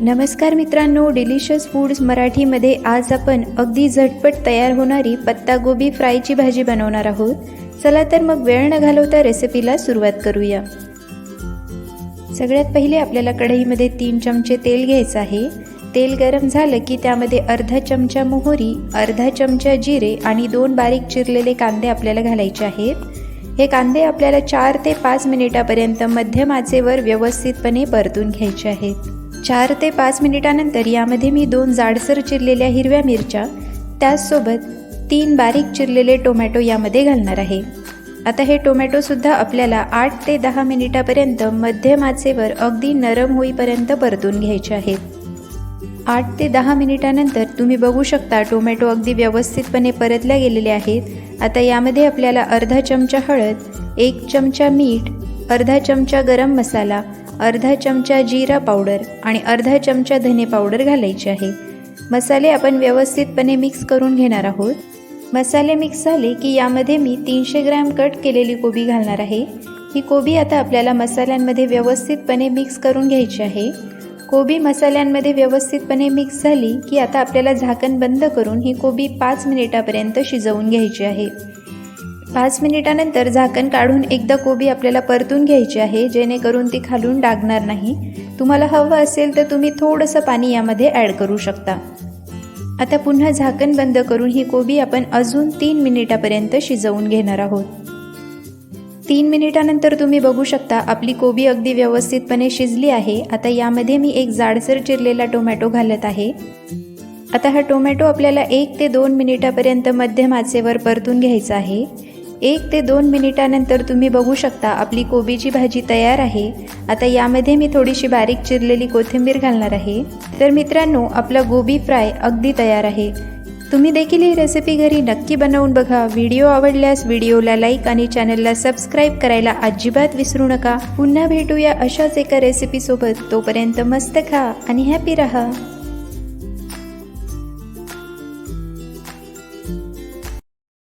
नमस्कार मित्रांनो delicious foods मराठीमध्ये आज आपण अगदी झटपट तयार होणारी पत्तागोबी फ्रायची भाजी बनवणार आहोत. चला तर मग वेळ न घालवता रेसिपीला सुरुवात करूया. सगळ्यात पहिले आपल्याला कढईमध्ये तीन चमचे तेल घ्यायचं आहे. तेल गरम झालं की त्यामध्ये अर्धा चमचा मोहरी अर्धा चमचा जिरे आणि दोन बारीक चिरलेले कांदे आपल्याला घालायचे आहेत. हे कांदे आपल्याला चार ते पाच मिनिटापर्यंत मध्यम आचेवर व्यवस्थितपणे परतून घ्यायचे आहेत. चार ते पाच मिनिटानंतर यामध्ये मी दोन जाडसर चिरलेल्या हिरव्या मिरच्या त्याचसोबत तीन बारीक चिरलेले टोमॅटो यामध्ये घालणार आहे. आता हे टोमॅटोसुद्धा आपल्याला आठ ते दहा मिनिटापर्यंत मध्यम आचेवर अगदी नरम होईपर्यंत परतून घ्यायचे आहेत आठ ते दहा मिनिटानंतर तुम्ही बघू शकता टोमॅटो अगदी व्यवस्थितपणे परतल्या गेलेले आहेत. आता यामध्ये आपल्याला अर्धा चमचा हळद एक चमचा मीठ अर्धा चमचा गरम मसाला अर्धा चमचा जिरा पावडर आणि अर्धा चमचा धने पावडर घालायची आहे. मसाले आपण व्यवस्थितपणे मिक्स करून घेणार आहोत. मसाले मिक्स झाले की यामध्ये मी तीनशे ग्रॅम कट केलेली कोबी घालणार आहे. ही कोबी आता आपल्याला मसाल्यांमध्ये व्यवस्थितपणे मिक्स करून घ्यायची आहे. कोबी मसाल्यांमध्ये व्यवस्थितपणे मिक्स झाली की आता आपल्याला झाकण बंद करून ही कोबी पाच मिनिटापर्यंत शिजवून घ्यायची आहे. पाच मिनिटानंतर झाकण काढून एकदा कोबी आपल्याला परतून घ्यायची आहे जेणेकरून ती खालून डागणार नाही. तुम्हाला हवं असेल तर तुम्ही थोडंसं पाणी यामध्ये ॲड करू शकता. आता पुन्हा झाकण बंद करून ही कोबी आपण अजून तीन मिनिटापर्यंत शिजवून घेणार आहोत. तीन मिनिटानंतर तुम्ही बघू शकता आपली कोबी अगदी व्यवस्थितपणे शिजली आहे. आता यामध्ये मी एक जाडसर चिरलेला टोमॅटो घालत आहे. आता हा टोमॅटो आपल्याला एक ते दोन मिनिटापर्यंत मध्यम आचेवर परतून घ्यायचा आहे. एक ते दोन मिनिटानंतर तुम्ही बघू शकता आपली कोबीची भाजी तयार आहे. आता यामध्ये मी थोडीशी बारीक चिरलेली कोथिंबीर घालणार आहे. तर मित्रांनो आपला गोबी फ्राय अगदी तयार आहे. तुम्ही देखील ही रेसिपी घरी नक्की बनवून बघा. व्हिडिओ आवडल्यास व्हिडिओला लाईक आणि चॅनलला सबस्क्राईब करायला अजिबात विसरू नका. पुन्हा भेटूया अशाच एका रेसिपीसोबत तोपर्यंत मस्त खा आणि हॅपी रहा.